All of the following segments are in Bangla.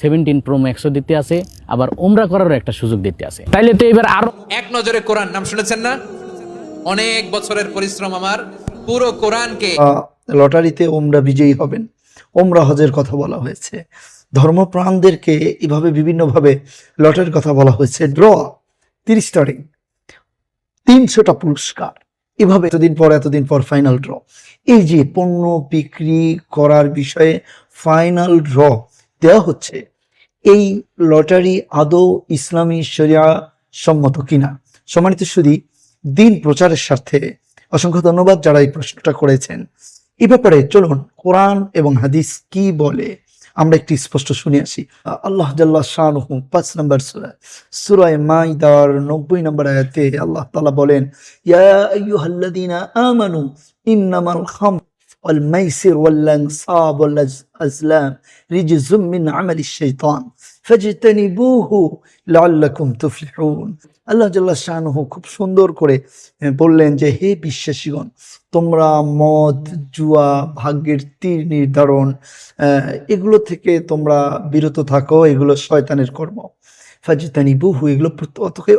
সেভেন্টিন প্রো ম্যাক্সও দিতে আছে আবার ওমরা করারও একটা সুযোগ দিতে আছে। তাইলে তো এবার আরও এক নজরে কোরআন নাম শুনেছেন না? অনেক বছরের পরিশ্রম আমার পুরো কোরআনকে লটারিতে ওমরা বিজয়ী হবেন। ওমরা হজের কথা বলা হয়েছে। ধর্মপ্রাণদেরকে এভাবে বিভিন্নভাবে লটারির কথা বলা হয়েছে। ড্র তিরিশটা রিং তিনশোটা পুরস্কার। এভাবে এতদিন পর এতদিন পর ফাইনাল ড্র। এই যে পণ্য বিক্রি করার বিষয়ে ফাইনাল ড্র দেওয়া হচ্ছে, এই লটারি আদৌ ইসলামী শরিয়া সম্মত কিনা? সম্মানিত শুধু দিন প্রচারের স্বার্থে অসংখ্য ধন্যবাদ যারা এই প্রশ্নটা করেছেন। এই ব্যাপারে চলুন, কোরআন এবং হাদিস কি বলে আমরা একটি স্পষ্ট শুনে আসি। আল্লাহ জাল্লাহ শাহ পাঁচ নম্বর সুরা সুরায় মাইদার নব্বই নম্বর আয়াতে আল্লাহ তালা বলেন, ইয়া আমানু, ইন্নামাল খাম والميسر والأنصاب والأزلام رجز من عمل الشيطان فاجتنبوه لعلكم تفلحون আল্লাহ জাল্লাহ শাহনহু খুব সুন্দর করে আহ, বললেন যে হে বিশ্বাসীগণ তোমরা মদ জুয়া ভাগ্যের তীর নির্ধারণ আহ, এগুলো থেকে তোমরা বিরত থাকো এগুলো শয়তানের কর্ম ফাজিতানি বহু এগুলো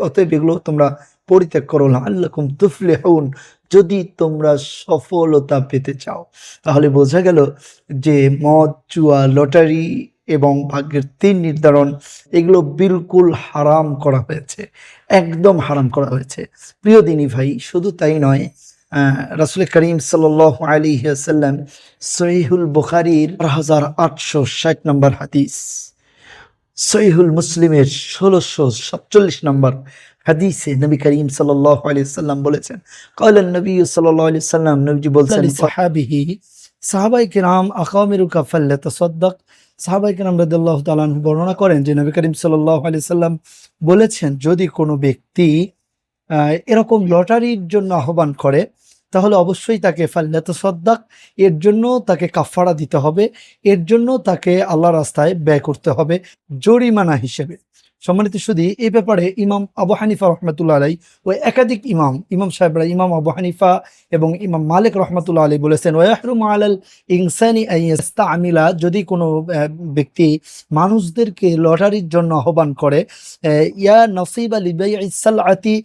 অতএব এগুলো তোমরা পরিত্যাগ করো। আল্লাকুম তুফলে হউন যদি তোমরা সফলতা পেতে চাও। তাহলে বোঝা গেল যে মদ জুয়া লটারি এবং ভাগ্যের তিন নির্ধারণ, এগুলো বিলকুল হারাম করা হয়েছে। একদম হারাম করা হয়েছে। প্রিয় দিনী ভাই, শুধু তাই নয় রাসুল করিম সাল আলী সাল্লাম সহিহুল বুখারির হাজার আটশো ষাট নম্বর হাদিস। সহিহুল মুসলিমের ষোলোশো সাতচল্লিশ নম্বর হাদিসে নবী করিম সাল্লাহ আলী সাল্লাম বলেছেন কলেন নবী সাল্লাহ আলি সাল্লাম নবীজি বলছেন সাহাবিহি, সাহাবাই কিরাম আকামিরুকা ফাল্লে তসদ্দক। সাহাবাই কিরাম রাদিয়াল্লাহু তাআলা আনহু বর্ণনা করেন যে নবী করিম সাল্লাল্লাহু আলাইহি সাল্লাম বলেছেন, যদি কোনো ব্যক্তি এরকম লটারির জন্য আহ্বান করে তাহলে অবশ্যই তাকে ফাল্লাত সদ্দাক এর জন্য তাকে কাফারা দিতে হবে, এর জন্য তাকে আল্লাহ রাস্তায় ব্যয় করতে হবে জরিমানা হিসেবে। সম্মানিত শুধু এই ব্যাপারে ইমাম আবু হানিফা রহমতুল্লাহ আলাই ও একাধিক ইমাম ইমাম সাহেবরা, ইমাম আবু হানিফা এবং ইমাম মালিক রহমতুল্লাহ আলী বলেছেন ওয়াহরুম আলাল ইনসানি আমিলা যদি কোনো ব্যক্তি মানুষদেরকে লটারির জন্য আহ্বান করে ইয়া নসিব আলী আতি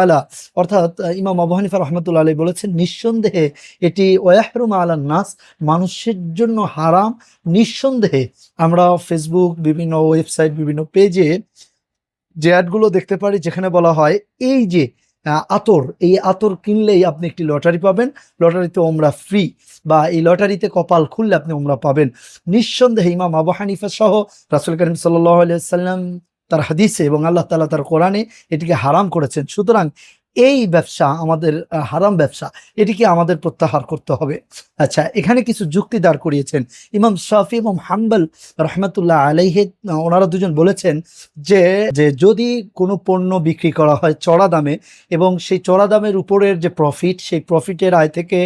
আলা অর্থাৎ ইমাম আবু হানিফা রহমতুল্লাহ আলী বলেছেন, নিঃসন্দেহে এটি ওয়াহরুম আলান নাস মানুষের জন্য হারাম, নিঃসন্দেহে। আমরা ফেসবুক বিভিন্ন ওয়েবসাইট, বিভিন্ন পেজে যে অ্যাডগুলো দেখতে পারি, যেখানে বলা হয়, এই যে আতর, এই আতর কিনলেই আপনি একটি লটারি পাবেন। লটারিতে ওমরা ফ্রি বা এই লটারিতে কপাল খুললে আপনি ওমরা পাবেন। নিঃসন্দেহে ইমাম আবু হানিফা সহ রাসুল করিম সাল্লাম তার হাদিসে এবং আল্লাহ তালা তার কোরআনে এটিকে হারাম করেছেন। সুতরাং এই ব্যবসা আমাদের হারাম ব্যবসা, এটিকে আমাদের প্রত্যাহার করতে হবে। আচ্ছা এখানে কিছু যুক্তি দাঁড় করিয়েছেন। ইমাম শাফি এবং হাম্বল রহমতুল্লাহ আলাইহে ওনারা দুজন বলেছেন যে যে যদি কোনো পণ্য বিক্রি করা হয় চড়া দামে এবং সেই চড়া দামের উপরের যে প্রফিট সেই প্রফিটের আয় থেকে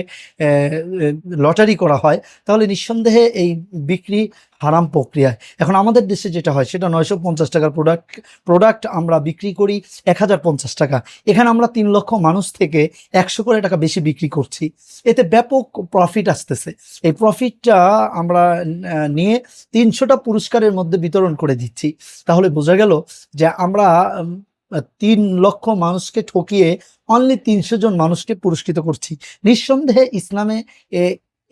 লটারি করা হয়, তাহলে নিঃসন্দেহে এই বিক্রি হারাম প্রক্রিয়ায়। এখন আমাদের দেশে যেটা হয়, সেটা নয়শো পঞ্চাশ টাকার প্রোডাক্ট প্রোডাক্ট আমরা বিক্রি করি এক হাজার পঞ্চাশ টাকা। এখানে আমরা তিন লক্ষ মানুষ থেকে একশো করে টাকা বেশি বিক্রি করছি। এতে ব্যাপক প্রফিট আসতেছে। এই প্রফিটটা আমরা নিয়ে তিনশোটা পুরস্কারের মধ্যে বিতরণ করে দিচ্ছি। তাহলে বোঝা গেল যে আমরা তিন লক্ষ মানুষকে ঠকিয়ে অনলি তিনশো জন মানুষকে পুরস্কৃত করছি। নিঃসন্দেহে ইসলামে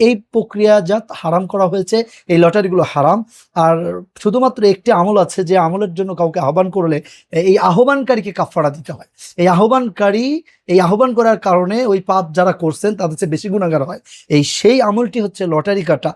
এই প্রক্রিয়াজাত হারাম করা হয়েছে, এই লটারিগুলো হারাম। আর শুধুমাত্র একটি আমল আছে যে আমলের জন্য কাউকে আহ্বান করলে এই আহ্বানকারীকে কাফারা দিতে হয়। এই আহ্বানকারী, এই আহ্বান করার কারণে ওই পাপ যারা করছেন তাদের চেয়ে বেশি গুণাগার হয়। এই সেই আমলটি হচ্ছে লটারি কাটা।